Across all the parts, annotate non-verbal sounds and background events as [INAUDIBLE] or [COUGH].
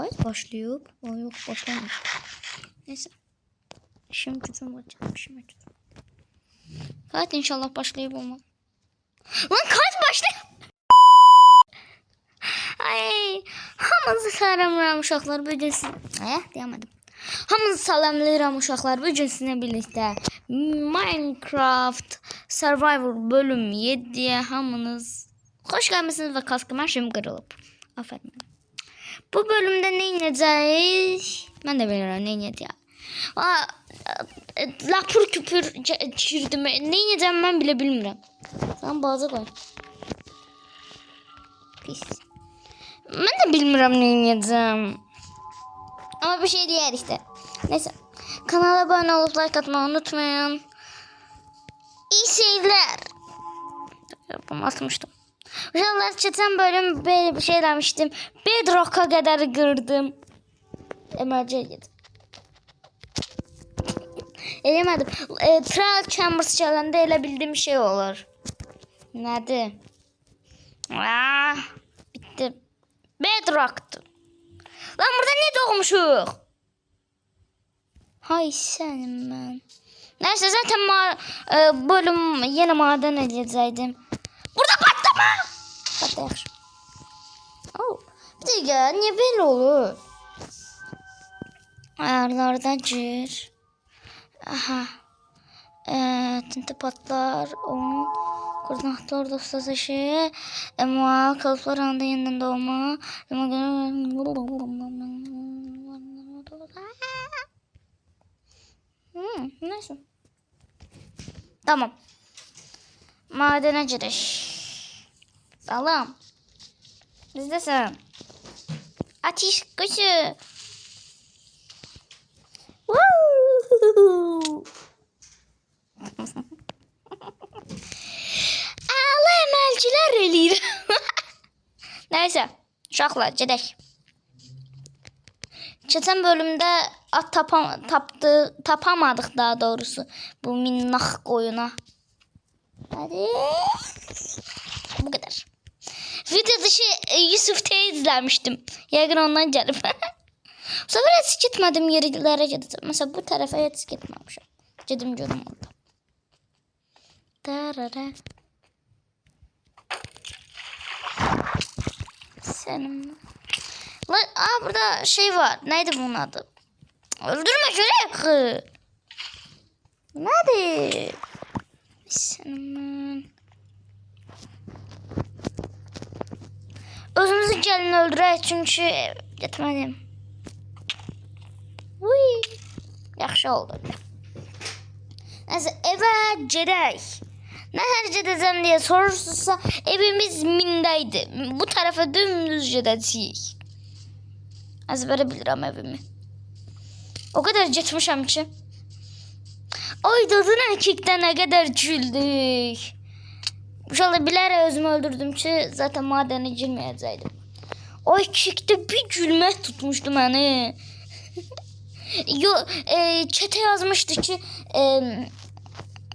Kayıt başlıyor. Aa, yok başlamış. Neyse. Gücüm var canım işim gücüm. Kayıt inşallah başlayıp olmaz. Lan kayıt başlıyor. Ay, hamınızı salamlayıram uşaqlar bu gün sizin... Ay, demədim. Hamınızı salamlayıram uşaqlar bu gün sizinlə birlikdə Minecraft Survivor bölüm 7-yə hamınız xoş gəlmisiniz və kaskım hər şeyim qırılıb. Afərin. Bu bölümdə nə edəcəyik? Mən də bilmirəm nə edəcəyik. Aa, e, lapur küpür çirdim. Nə edəcəm mən belə bilmirəm. Sən baza qoy. Pis. Mən də bilmirəm nə edəcəm. Ama bir şey diğer işte. Neyse. Kanala abone olup like atmayı unutmayın. İyi seyirler. Atmıştım. Uşaqlar keçən bölüm bir şey demiştim. Bedrock'a kadar kırdım. Emerce yedim. Elemedim. E, Trial Chambers çalanda elə bildiğim şey olur. Nədir? Ah, bitti. Bedrock'tu. Lan burada ne doğmuşuk? Hay senin ben. Neyse zaten ma e, bölüm yine maden edecektim. Patlayaq. Oh. Bir dakika niye böyle olur? Ayarlardan gir. Aha. Ee, tinti patlar. Onun koordinatlar dosta taşı. Ama kalıplar anda yeniden doğma. Hmm, neyse. Tamam. Madene giriş. Salam. Bizdesin. Ateş kuşu. Ağla emelciler eləyir. Neyse. Uşaqlar, gedək. Keçən bölümdə at tapam tapdı, tapamadıq daha doğrusu bu minnak qoyuna. Hadi. Bu kadar. Video dışı e, Yusuf T izlemiştim. Yakın ondan gelip. [LAUGHS] bu sefer hiç gitmedim yerlere gideceğim. Mesela bu tarafa hiç gitmemişim. Gedim görüm orada. Tarara. Senin. Lan, aa burada şey var. Neydi bunun adı? Öldürme şöyle yakı. Nerede? Senin. Özümüzü gəlin öldürək çünki getmədim. Uy. Yaxşı oldu. Neyse eve gedək. Ne her gedəcəm diye sorursunuzsa evimiz mindaydı. Bu tarafa dümdüz gedəcəyik. Ezbere bilirəm evimi. O kadar getmişəm ki. Ay dadına erkekten ne kadar güldük. İnşallah bilərək özümü öldürdüm ki zaten madene girməyəcəkdim. O erkekdə bir gülmək tutmuşdu məni. Yo, e, çete yazmıştı ki e,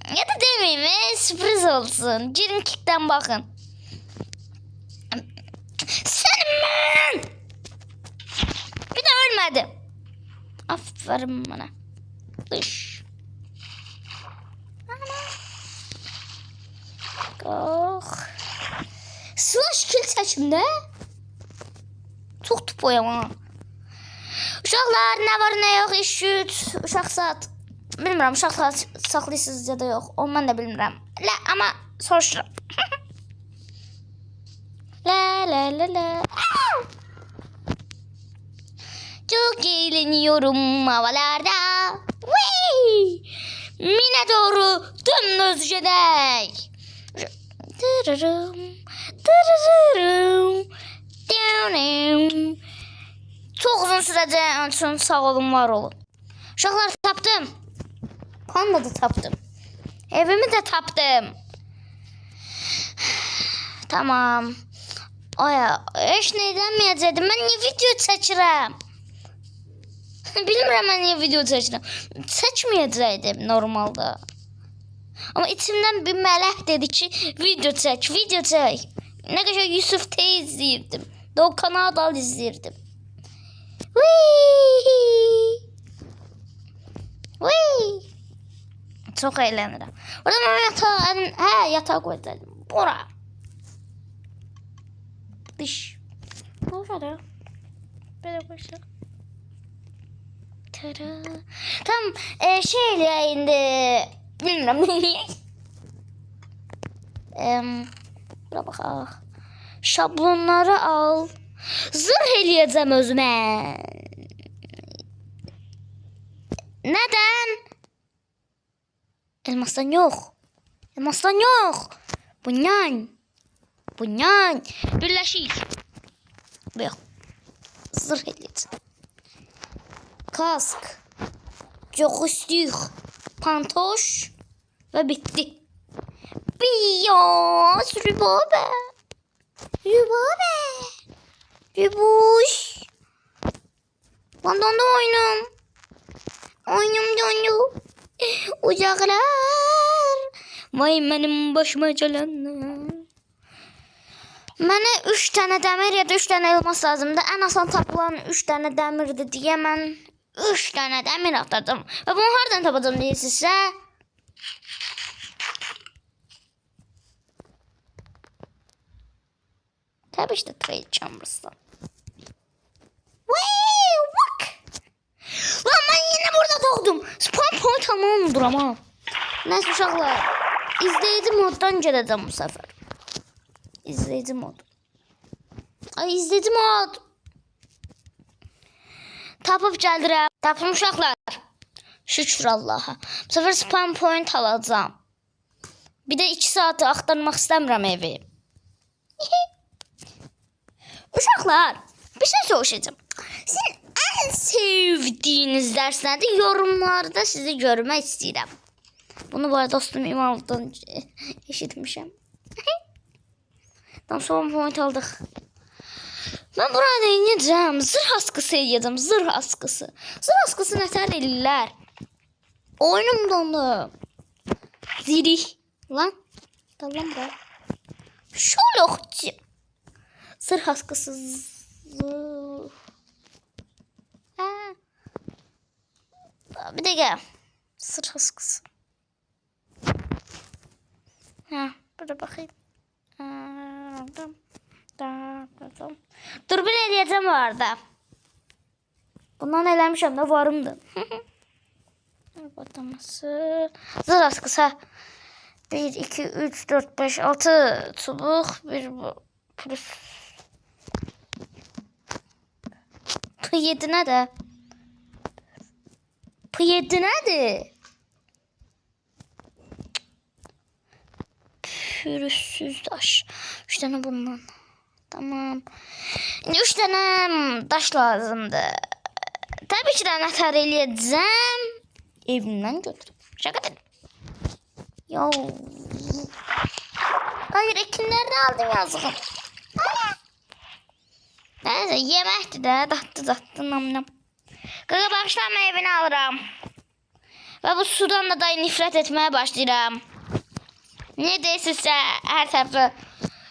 ya da demeyeyim e, sürpriz olsun. Girin kickten bakın. Senin ben! Bir de ölmedi. Aferin bana. Dış. Oh. Slash kill seçimde. Çok tupoyam Uşaqlar nə var nə yox iş güc, uşaq saat. Bilmirəm uşaq saat saxlayırsınız ya da yox. Onu mən də bilmirəm. Lə amma soruşuram. la [LAUGHS] la la la. Çok eğleniyorum havalarda. Whee! Mine doğru dümdüz gedək. Dırırım, dırırım, dırırım. Çok uzun sürəcək üçün sağ olun, var olun. Uşaqlar tapdım. Panda da tapdım. Evimi de tapdım. Tamam. Aya, heç nə edəməyəcəkdim. Mən niyə video çəkirəm? [LAUGHS] Bilmirəm mən niyə video çəkirəm. Çəkməyəcəkdim normalda. Amma içimdən bir mələk dedi ki, video çək, video çək. Nə qədər Yusuf T izləyirdim. Doğukan Adal izləyirdim. Whee! Whee! Çok eğlenirim. Orada ben yatağı, he yatağı koydum. Bura. Dış. Burada. Böyle başla. Tada. Tam e, şeyle indi. Bilmem. Em, bura bak. ah. Şablonları al. Zırh eləyəcəm özümə. Neden? Elmasdan yok. Elmasdan yok. Bunyan. Bunyan. Birleşik. Yok. Zırh eləyəcəm. Kask. Jokustuk. Pantoş. Ve bitti. Biyaz. Rübabe. Rübabe. Rübuş. Lan dondu oyunum. Oyunum dondu. Ucaklar. Vay benim başıma gelenler. Mənə 3 dənə dəmir ya da 3 dənə elmas lazımdır. Ən asan tapılan 3 dənə dəmirdir deyə mən 3 dənə dəmir atladım. Və bunu hardan tapacağım deyirsinizsə? Tabii işte Trade Chambers'tan. Vay, bak. Lan ben yine burada doğdum. Spawn point almam duramam. Neyse uşaqlar. İzleyici moddan geleceğim bu sefer. İzleyici mod. Ay izleyici mod. Tapıp gəldirəm. Tapım uşaqlar. Şükür Allah'a. Bu sefer spam point alacağım. Bir de 2 saati axtarmaq istəmirəm evi. [LAUGHS] Uşaqlar, bir şey soruşacağım. Sizin en sevdiğiniz ders nədir? Yorumlarda sizi görmək istəyirəm. Bunu bu dostum İmamov'dan eşitmişim. [LAUGHS] Tam son point aldık. Ben burada ineceğim. Zırh askısı yedim. Zırh askısı. Zırh askısı neler eller. Oyunum dondu. Zirih. Lan. Tamam da. Şolokçu. Zırh askısı. Zırh. Ha. Bir de gel. Zırh askısı. Ha, burada bakayım. Aldım. Aldım. Dur bir eləyəcəm orada. Bundan eləmişəm də varımdır. [LAUGHS] Batması. Zır askısı. 1, 2, 3, 4, 5, 6 çubuq. Bir. Plus. P7 nədir? P7 nədir? Pürüzsüz taş. Üç tane bundan. Tamam. Üç tane taş lazımdı. Tabii ki de anahtar eləyəcəm. Evimdən götürüp. Şaka dedim. Yo. Hayır ekinlerini aldım yazıqım. Neyse yeməkdir də. Datdı datdı nam nam. Qaqa bağışlanma evini alıram. Və bu sudan da day nifrət etməyə başlayıram. Ne değilse her tarafı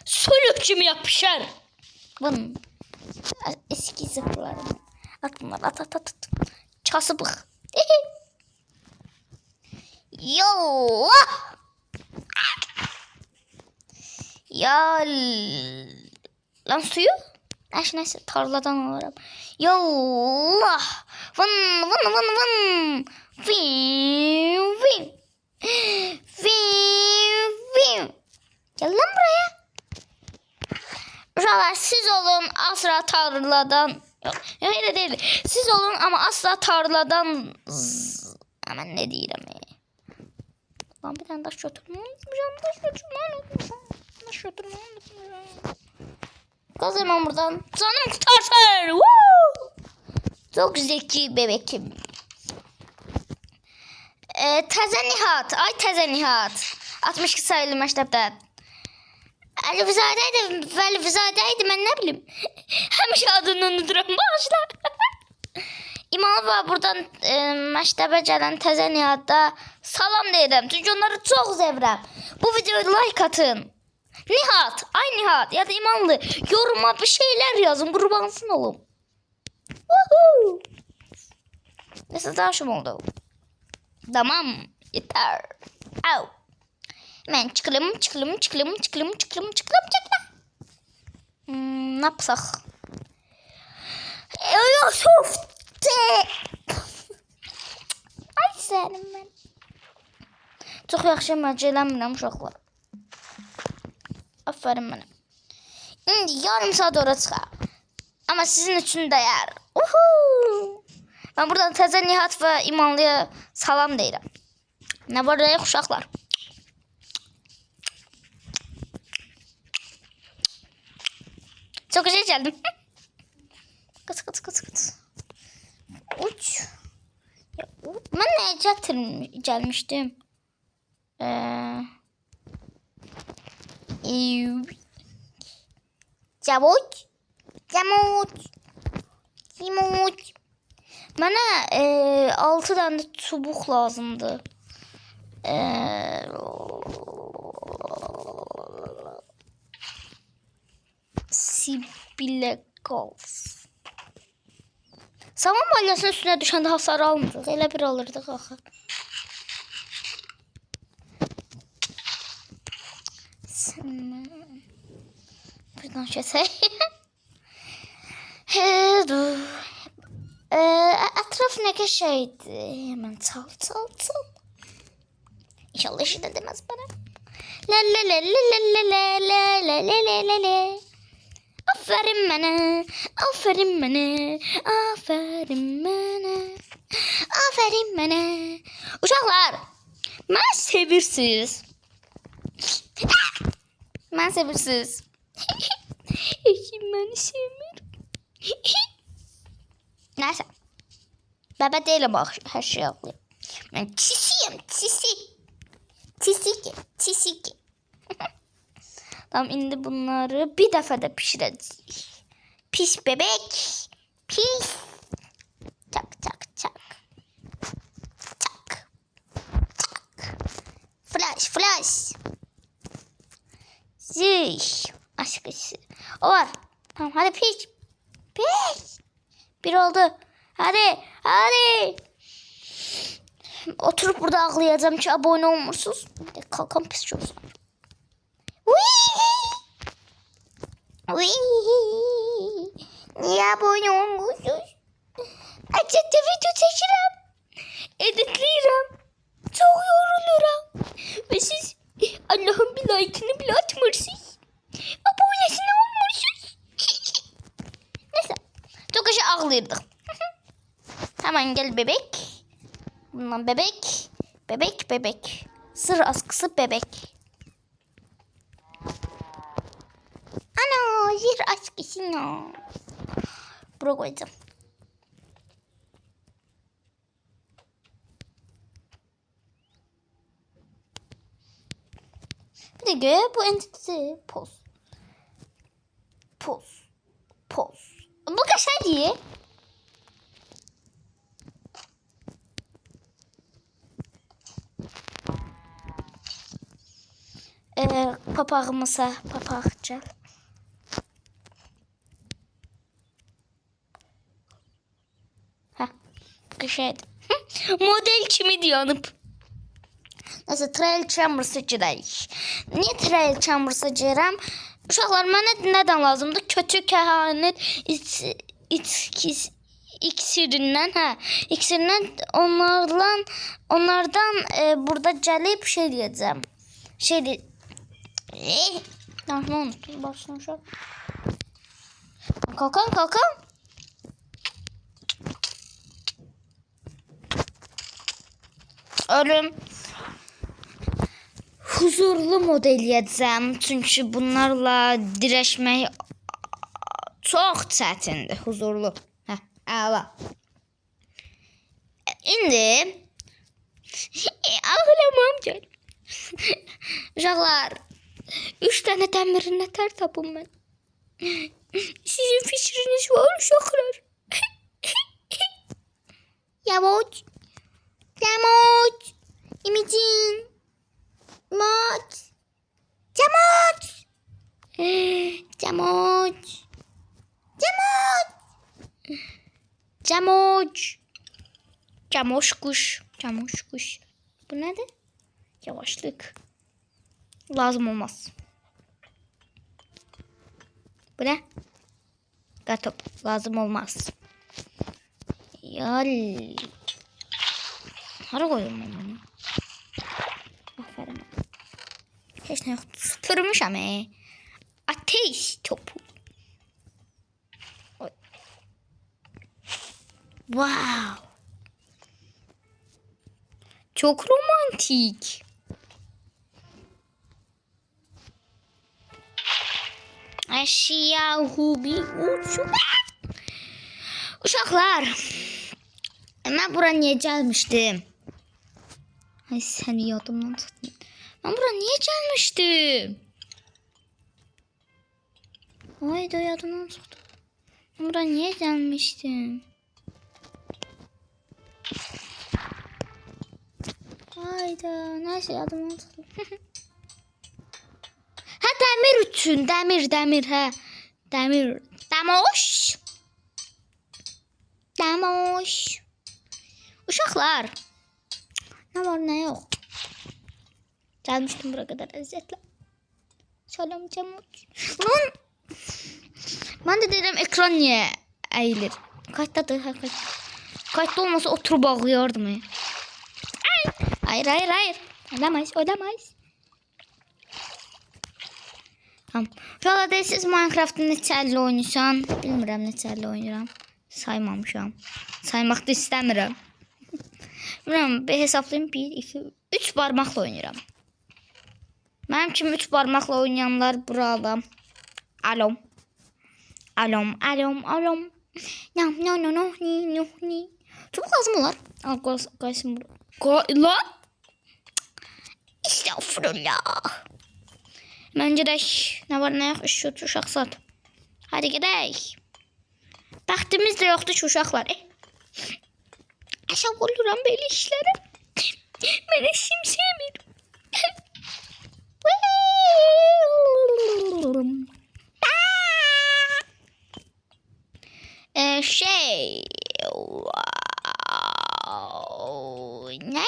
sülük kimi yapışar. Bunun eski zırhlarım. At bunları at at at. Çasıbık. Yo. Ya lan suyu? Neyse neyse tarladan alırım. Yallah. Vın vın vın vın. Vın vın. Vim, vim. Gel lan buraya. Uşaqlar siz olun asla tarladan Yok, öyle değil. Siz olun ama asla tarladan Hemen ne diyeyim ya. Lan bir tane taş götürmeyi unutmuşum. Taş götürmeyi unutmuşum. Taş unutmuşum. Kız hemen buradan. Canım kurtarsın. Çok zeki bebekim. Ee, təzə Nihat. Ay təzə Nihat. 62 sayılı məktəbdə. İdi, Vəlifzadə idi, mən nə bilim. Həmişə [LAUGHS] adını unuduram, bağışla. [LAUGHS] İmalı var buradan e, məktəbə gələn təzə Nihatda salam deyirəm. Çünki onları çox sevirəm. Bu videoya like atın. Nihat, ay Nihat ya da İmanlı yoruma bir şeyler yazın, qurbansın olum. Woohoo! Neyse daşım oldu. Tamam. Yeter. Au. Hemen çıkalım, çıkalım, çıkalım, çıkalım, çıkalım, çıkalım, çıkalım. Hmm, ne yapsak? Airsoft'te. Ay senin ben. Çok yaxşı məcələnmirəm uşaqlar. Aferin mənə. İndi yarım saat ora çıxar. Ama sizin için değer. Uhu. Ben buradan Təzə Nihat ve İmanlıya salam deyirəm. Ne var ne uşaqlar? Çok güzel geldim. [LAUGHS] Kıt kıt kıt kıt. Uç. Ya, ben ne gətirm- gelmiştim? Ee, Çabuk. Çabuk. Çabuk. Mənə e, 6 dənə də çubuq lazımdır. E, qalsın. Saman balyasının üstünə düşəndə hasar almırıq. Elə bir alırdıq axı. Sən... Buradan keçək. He, dur. Ee, etraf ne ki şeydi. Hemen çal çal çal. İnşallah işi de demez bana. La la la la la la la la la la la la la. Aferin bana, aferin bana, aferin bana, aferin bana. Uşaqlar, mən sevirsiniz. mən sevirsiniz. Eşim məni sevmir. Neyse. Bebe değilim her şey aklıyım. Ben çisiyim çisi. Çisiki çisiki. Tamam indi bunları bir defada pişireceğiz. Pis bebek. Pis. Çak çak çak. Çak. Çak. Flash flash. Zıy. Aşkısı. O var. Tamam hadi piş. Piş. Bir oldu. Hadi. Hadi. Oturup burada ağlayacağım ki abone de Kalkan pis çok zor. Niye abone olmuşsunuz? Açıkta video çekirəm. Editleyirəm. Çok yoruluram. Ve siz Allah'ın bir like'ını bile atmırsınız. Abonesine olmuşsunuz. Neyse. Çok aşağı ağlıyorduk. Hemen gel bebek. Bundan bebek. Bebek bebek. Sır askısı bebek. Ana zir askısı ya. Buraya koyacağım. Bir de bu entity poz. Poz. Poz. Bu kaşar diye. Ee, papağımıza papaq Hə, qəşəngdir. Model kimi dayanıb. Nəsə trail chamber-sı girək. Niyə trail chamber-sı girirəm? Uşaqlar mənə nədən lazımdır? Kötü kəhanət iç, içkis iksirindən, hə, iksirindən onlardan onlardan e, burada gəlib şey deyəcəm. Şey de... Eh, Danışma unuttum. Başını uşaq. Kalkan kalkan. Ölüm. Huzurlu model yedzəm. Çünki bunlarla dirəşmək çox çətindir. Huzurlu. Hə, əla. İndi [LAUGHS] ağlamam gəl. [LAUGHS] Uşaqlar, üç tane dəmir nətər tapım mən. [LAUGHS] Sizin fikriniz var uşaqlar. Yavaş. Yavaş. İmicin. Yavaş. Yavaş. Yavaş. Yavaş. Camoç. Camoş kuş. Camoş kuş. Bu nedir? Yavaşlık. Lazım olmaz. Bu ne? Gatop. Lazım olmaz. Yal. Hara koydum ben bunu? Aferin. Hiç ne yoktu. Süpürmüşəm e. Ateş topu. Wow. Çok romantik. Eşya hubi uçu. Uşaqlar. Mən bura niyə gəlmişdim? Ay səni yadımdan çıxdın. Mən bura niyə gəlmişdim? Ay da yadımdan çıxdı. Mən bura niyə gəlmişdim? Hayda, neyse yadımdan çıxdı. [LAUGHS] ha dəmir üçün, dəmir, dəmir, hə. Dəmir, dəmoş. Dəmoş. Uşaqlar. Nə var, nə yox. Gəlmişdim bura qədər əziyyətlə. Salam Cəmuc. Lan. Mən də deyirəm ekran niyə əyilir? Kayıtdadır, hə, kayıt. Kayıtda olmasa oturub ağlayardım. ya. Ay. Hayır, hayır, hayır. Olamayız, olamayız. Tamam. Şöyle de siz Minecraft'ın neçə əlli oynayırsan? Bilmirəm neçə əlli oynayıram. Saymamışam. Saymaq da istəmirəm. Bilmirəm, bir hesablayım. 1, 2, 3 barmaqla oynayıram. Mənim kimi 3 barmaqla oynayanlar buralam. Alom. Alom, alom, alom. Nam, no, no, no, ni, no, ni. Çabuk lazım olar. Al, qoy- qoysun bura. Qoy, lan. Estağfurullah. Mən gedək. Nə var, nə yox, iş götür, uşaq sat. Hadi gedək. Bəxtimiz də yoxdur ki, uşaqlar. Eh. Aşağı oluram belə işlərə. Mən eşim sevmir. Ee, şey... Ne?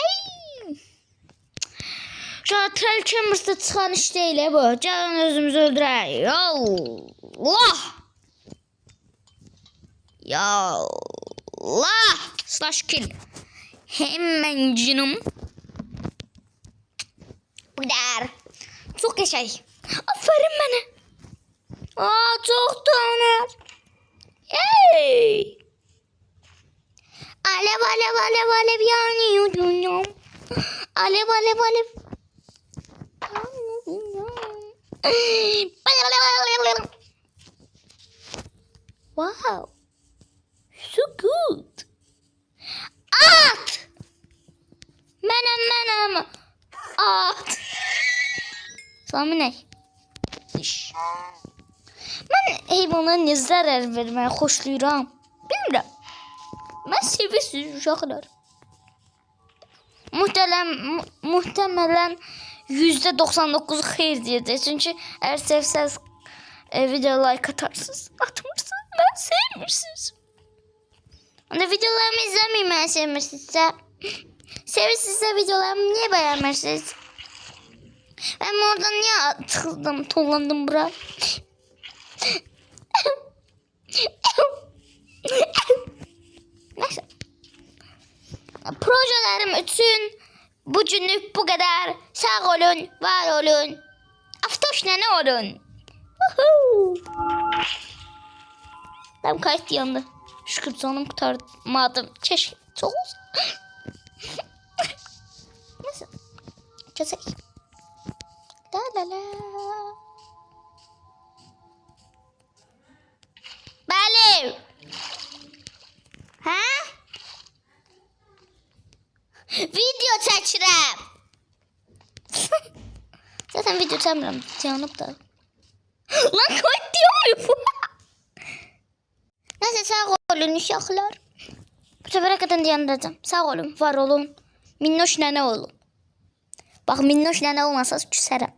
Şu Trelçemiz'de çıkan iş değil bu. Canın özümüzü öldürək. Allah! Ya Allah! Slash kill. Hemen canım. Bu kadar. Çok yaşay. Aferin bana. Aa çok döner. Hey! Alev alev alev alev yanıyor dünyam. Alev alev alev. Wow. So good. At. Mənəm, mənəm. At. Sami nə? İş. Mən heyvanlara niyə zərər verməyi xoşlayıram? Bilmirəm. Mən sevirsiniz uşaqlar. Muhtemelen, mu- muhtemelen %99 xeyir deyəcək. Çünki əgər sevsəz e, video like atarsınız. Atmırsınız. Mən sevmirsiniz. Onda videolarımı izləməyin mən sevmirsinizsə. Sevirsinizsə videolarımı niyə bəyənmirsiniz? Ben oradan niye tıkıldım, tollandım bura? Neyse. Projelerim için bugünlük bu kadar. Sağ olun, var olun. Aftoş ne olun. Woohoo. Benim kayıt yandı. Şükür sonum kurtarmadım. Keşke çok. Neyse. Çözek. La la la. Bəli. Hə? Video çəkirəm. Zaten video çəkmirəm, yanıb da. Lan koy diyor bu. olun uşaqlar. Bu səfərə qədər yandıracam. Sağ olun, var olun. Minnoş nənə olun. Bax, minnoş nənə olmasaz küsərəm.